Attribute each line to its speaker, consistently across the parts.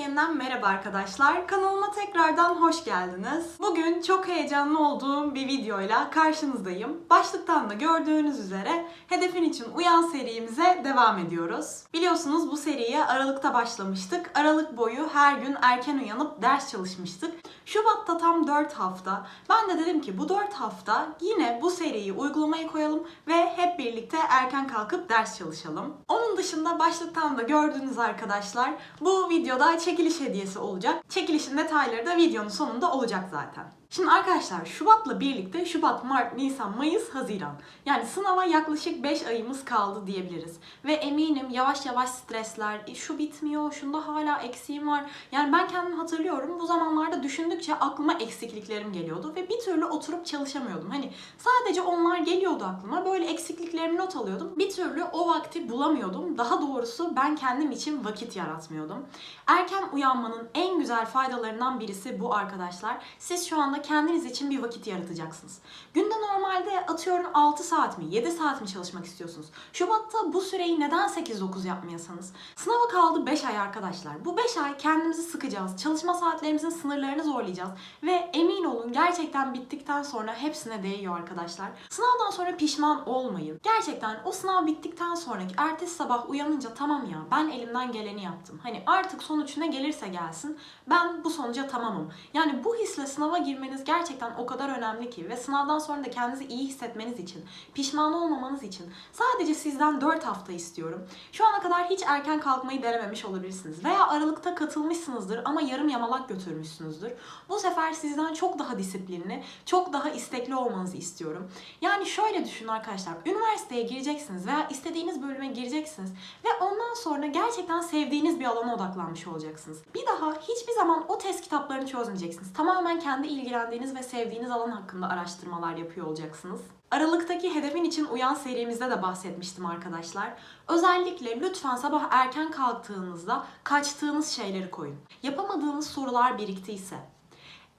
Speaker 1: yeniden merhaba arkadaşlar. Kanalıma tekrardan hoş geldiniz. Bugün çok heyecanlı olduğum bir videoyla karşınızdayım. Başlıktan da gördüğünüz üzere Hedefin için Uyan serimize devam ediyoruz. Biliyorsunuz bu seriye Aralık'ta başlamıştık. Aralık boyu her gün erken uyanıp ders çalışmıştık. Şubat'ta tam 4 hafta. Ben de dedim ki bu 4 hafta yine bu seriyi uygulamaya koyalım ve hep birlikte erken kalkıp ders çalışalım. Onun dışında başlıktan da gördüğünüz arkadaşlar bu videoda çekiliş hediyesi olacak. Çekilişin detayları da videonun sonunda olacak zaten. Şimdi arkadaşlar Şubat'la birlikte Şubat, Mart, Nisan, Mayıs, Haziran. Yani sınava yaklaşık 5 ayımız kaldı diyebiliriz. Ve eminim yavaş yavaş stresler, "E, şu bitmiyor, şunda hala eksiğim var. Yani ben kendimi hatırlıyorum bu zamanlarda düşündükçe aklıma eksikliklerim geliyordu ve bir türlü oturup çalışamıyordum. Hani sadece onlar geliyordu aklıma. Böyle eksikliklerimi not alıyordum. Bir türlü o vakti bulamıyordum. Daha doğrusu ben kendim için vakit yaratmıyordum. Erken uyanmanın en güzel faydalarından birisi bu arkadaşlar. Siz şu anda kendiniz için bir vakit yaratacaksınız. Günde normalde atıyorum 6 saat mi 7 saat mi çalışmak istiyorsunuz? Şubat'ta bu süreyi neden 8-9 yapmayasanız? Sınava kaldı 5 ay arkadaşlar. Bu 5 ay kendimizi sıkacağız. Çalışma saatlerimizin sınırlarını zorlayacağız. Ve emin olun gerçekten bittikten sonra hepsine değiyor arkadaşlar. Sınavdan sonra pişman olmayın. Gerçekten o sınav bittikten sonraki ertesi sabah uyanınca tamam ya ben elimden geleni yaptım. Hani artık sonuç ne gelirse gelsin ben bu sonuca tamamım. Yani bu hisle sınava girmeniz gerçekten o kadar önemli ki ve sınavdan sonra da kendinizi iyi hissetmeniz için, pişman olmamanız için sadece sizden 4 hafta istiyorum. Şu ana kadar hiç erken kalkmayı denememiş olabilirsiniz veya aralıkta katılmışsınızdır ama yarım yamalak götürmüşsünüzdür. Bu sefer sizden çok daha disiplinli, çok daha istekli olmanızı istiyorum. Yani şöyle düşünün arkadaşlar. Üniversiteye gireceksiniz veya istediğiniz bölüme gireceksiniz ve ondan sonra gerçekten sevdiğiniz bir alana odaklanmış olacaksınız. Bir daha hiçbir zaman o test kitaplarını çözmeyeceksiniz. Tamamen kendi ilgilendiğiniz ve sevdiğiniz alan hakkında araştırmalar yapıyor olacaksınız. Aralıktaki hedefin için uyan serimizde de bahsetmiştim arkadaşlar. Özellikle lütfen sabah erken kalktığınızda kaçtığınız şeyleri koyun. Yapamadığınız sorular biriktiyse,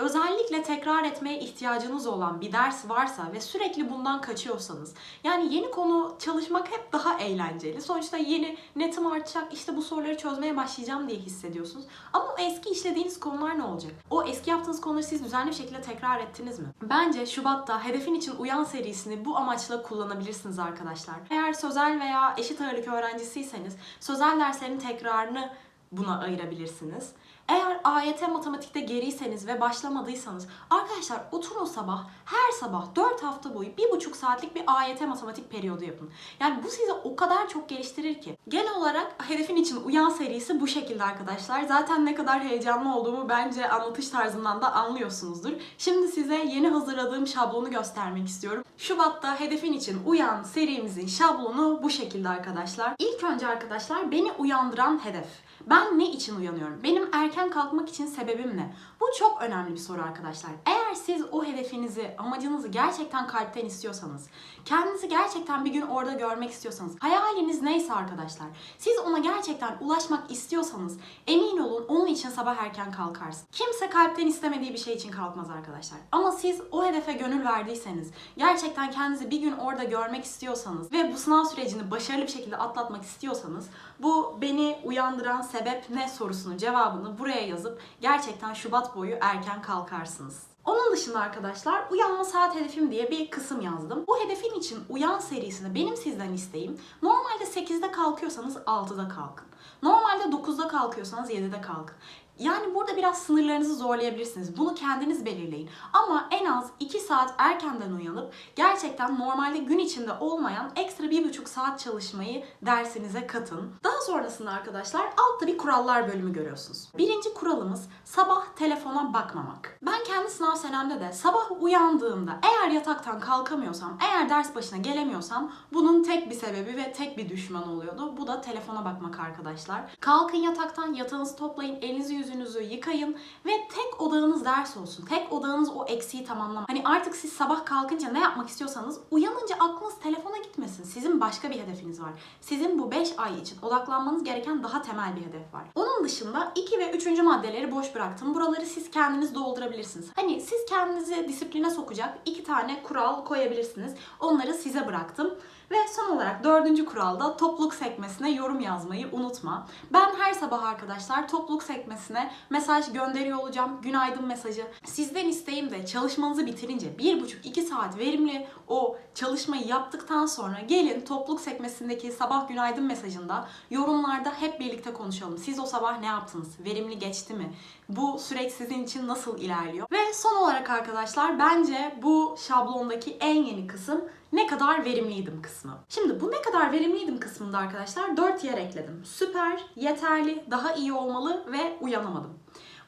Speaker 1: özellikle tekrar etmeye ihtiyacınız olan bir ders varsa ve sürekli bundan kaçıyorsanız yani yeni konu çalışmak hep daha eğlenceli. Sonuçta yeni netim artacak işte bu soruları çözmeye başlayacağım diye hissediyorsunuz. Ama eski işlediğiniz konular ne olacak? O eski yaptığınız konuları siz düzenli bir şekilde tekrar ettiniz mi? Bence Şubat'ta Hedefin için Uyan serisini bu amaçla kullanabilirsiniz arkadaşlar. Eğer sözel veya eşit ağırlık öğrencisiyseniz sözel derslerin tekrarını buna ayırabilirsiniz. Eğer AYT matematikte geriyseniz ve başlamadıysanız arkadaşlar oturun sabah her sabah 4 hafta boyu 1,5 saatlik bir AYT matematik periyodu yapın. Yani bu sizi o kadar çok geliştirir ki. Genel olarak hedefin için uyan serisi bu şekilde arkadaşlar. Zaten ne kadar heyecanlı olduğumu bence anlatış tarzımdan da anlıyorsunuzdur. Şimdi size yeni hazırladığım şablonu göstermek istiyorum. Şubat'ta hedefin için uyan serimizin şablonu bu şekilde arkadaşlar. İlk önce arkadaşlar beni uyandıran hedef. Ben ne için uyanıyorum? Benim erken kalkmak için sebebim ne? Bu çok önemli bir soru arkadaşlar. Eğer siz o hedefinizi, amacınızı gerçekten kalpten istiyorsanız, kendinizi gerçekten bir gün orada görmek istiyorsanız, hayaliniz neyse arkadaşlar, siz ona gerçekten ulaşmak istiyorsanız emin olun onun için sabah erken kalkarsın. Kimse kalpten istemediği bir şey için kalkmaz arkadaşlar. Ama siz o hedefe gönül verdiyseniz, gerçekten kendinizi bir gün orada görmek istiyorsanız ve bu sınav sürecini başarılı bir şekilde atlatmak istiyorsanız bu beni uyandıran sebep ne sorusunun cevabını buraya yazıp gerçekten Şubat boyu erken kalkarsınız. Onun dışında arkadaşlar uyanma saat hedefim diye bir kısım yazdım. Bu hedefin için uyan serisinde benim sizden isteğim normalde 8'de kalkıyorsanız 6'da kalkın. Normalde 9'da kalkıyorsanız 7'de kalkın. Yani burada biraz sınırlarınızı zorlayabilirsiniz. Bunu kendiniz belirleyin. Ama en az 2 saat erkenden uyanıp gerçekten normalde gün içinde olmayan ekstra 1,5 saat çalışmayı dersinize katın. Daha sonrasında arkadaşlar altta bir kurallar bölümü görüyorsunuz. Birinci kuralımız sabah telefona bakmamak. Ben kendi sınav senemde de sabah uyandığımda eğer yataktan kalkamıyorsam, eğer ders başına gelemiyorsam bunun tek bir sebebi ve tek bir düşman oluyordu. Bu da telefona bakmak arkadaşlar. Kalkın yataktan, yatağınızı toplayın, elinizi yüzünüzü yıkayın ve tek odağınız ders olsun. Tek odağınız o eksiği tamamlamak. Hani artık siz sabah kalkınca ne yapmak istiyorsanız uyanınca aklınız telefona gitmesin. Sizin başka bir hedefiniz var. Sizin bu 5 ay için odaklanmanız gereken daha temel bir hedef var. Onun dışında 2 ve 3. maddeleri boş bıraktım. Buraları siz kendiniz doldurabilirsiniz. Hani siz kendinizi disipline sokacak iki tane kural koyabilirsiniz. Onları size bıraktım. Ve son olarak dördüncü kuralda topluluk sekmesine yorum yazmayı unutma. Ben her sabah arkadaşlar topluluk sekmesine mesaj gönderiyor olacağım. Günaydın mesajı. Sizden isteğim de çalışmanızı bitirince 1,5-2 saat verimli o çalışmayı yaptıktan sonra gelin topluluk sekmesindeki sabah günaydın mesajında yorumlarda hep birlikte konuşalım. Siz o sabah ne yaptınız? Verimli geçti mi? Bu süreç sizin için nasıl ilerliyor? Ve son olarak arkadaşlar bence bu şablondaki en yeni kısım ne kadar verimliydim kısmı. Şimdi bu ne kadar verimliydim kısmında arkadaşlar 4 yer ekledim. Süper, yeterli, daha iyi olmalı ve uyanamadım.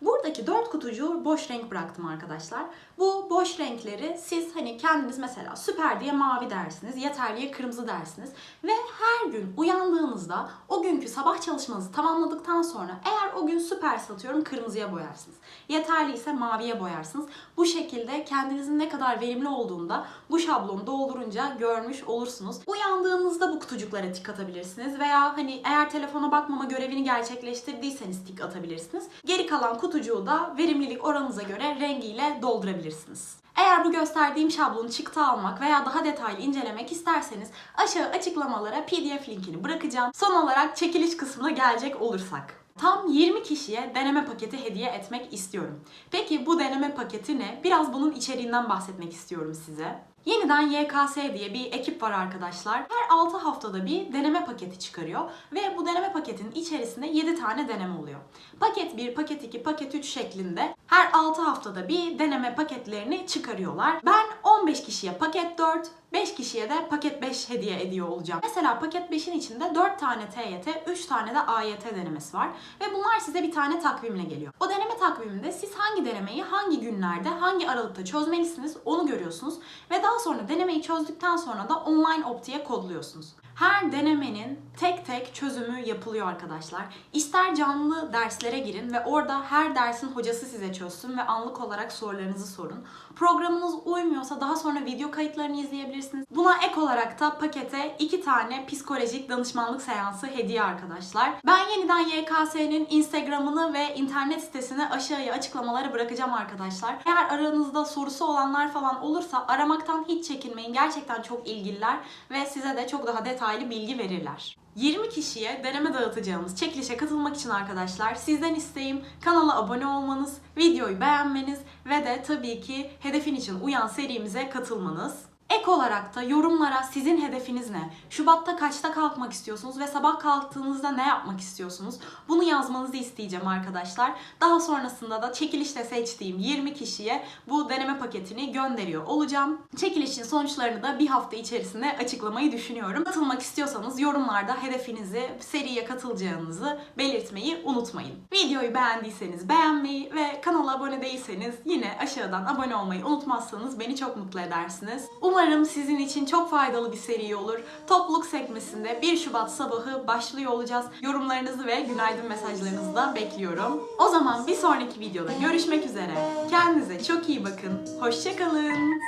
Speaker 1: Buradaki dört kutucuğu boş renk bıraktım arkadaşlar. Bu boş renkleri siz hani kendiniz mesela süper diye mavi dersiniz, yeterliye kırmızı dersiniz. Ve her gün uyandığınızda o günkü sabah çalışmanızı tamamladıktan sonra eğer o gün süper satıyorum kırmızıya boyarsınız. Yeterli ise maviye boyarsınız. Bu şekilde kendinizin ne kadar verimli olduğunda bu şablonu doldurunca görmüş olursunuz. Uyandığınızda bu kutucuklara tik atabilirsiniz veya hani eğer telefona bakmama görevini gerçekleştirdiyseniz tik atabilirsiniz. Geri kalan kutucuğu da verimlilik oranınıza göre rengiyle doldurabilirsiniz. Eğer bu gösterdiğim şablonu çıktı almak veya daha detaylı incelemek isterseniz aşağı açıklamalara pdf linkini bırakacağım. Son olarak çekiliş kısmına gelecek olursak. Tam 20 kişiye deneme paketi hediye etmek istiyorum. Peki bu deneme paketi ne? Biraz bunun içeriğinden bahsetmek istiyorum size. Yeniden YKS diye bir ekip var arkadaşlar. Her 6 haftada bir deneme paketi çıkarıyor ve bu deneme paketinin içerisinde 7 tane deneme oluyor. Paket 1, paket 2, paket 3 şeklinde her 6 haftada bir deneme paketlerini çıkarıyorlar. Ben 15 kişiye paket 4, 5 kişiye de paket 5 hediye ediyor olacağım. Mesela paket 5'in içinde 4 tane TYT, 3 tane de AYT denemesi var. Ve bunlar size bir tane takvimle geliyor. O deneme takviminde siz hangi denemeyi hangi günlerde, hangi aralıkta çözmelisiniz onu görüyorsunuz. Ve daha sonra denemeyi çözdükten sonra da online optiye kodluyorsunuz. Her denemenin tek tek çözümü yapılıyor arkadaşlar. İster canlı derslere girin ve orada her dersin hocası size çözsün ve anlık olarak sorularınızı sorun. Programınız uymuyorsa daha sonra video kayıtlarını izleyebilirsiniz. Buna ek olarak da pakete iki tane psikolojik danışmanlık seansı hediye arkadaşlar. Ben yeniden YKS'nin Instagram'ını ve internet sitesini aşağıya açıklamalara bırakacağım arkadaşlar. Eğer aranızda sorusu olanlar falan olursa aramaktan hiç çekinmeyin. Gerçekten çok ilgililer ve size de çok daha detaylı bilgi verirler. 20 kişiye deneme dağıtacağımız çekilişe katılmak için arkadaşlar sizden isteğim kanala abone olmanız, videoyu beğenmeniz ve de tabii ki hedefin için uyan serimize katılmanız. Ek olarak da yorumlara sizin hedefiniz ne? Şubat'ta kaçta kalkmak istiyorsunuz ve sabah kalktığınızda ne yapmak istiyorsunuz? Bunu yazmanızı isteyeceğim arkadaşlar. Daha sonrasında da çekilişte seçtiğim 20 kişiye bu deneme paketini gönderiyor olacağım. Çekilişin sonuçlarını da bir hafta içerisinde açıklamayı düşünüyorum. Katılmak istiyorsanız yorumlarda hedefinizi, seriye katılacağınızı belirtmeyi unutmayın. Videoyu beğendiyseniz beğenmeyi ve kanala abone değilseniz yine aşağıdan abone olmayı unutmazsanız beni çok mutlu edersiniz. Umarım sizin için çok faydalı bir seri olur. Topluluk sekmesinde 1 Şubat sabahı başlıyor olacağız. Yorumlarınızı ve günaydın mesajlarınızı da bekliyorum. O zaman bir sonraki videoda görüşmek üzere. Kendinize çok iyi bakın. Hoşçakalın.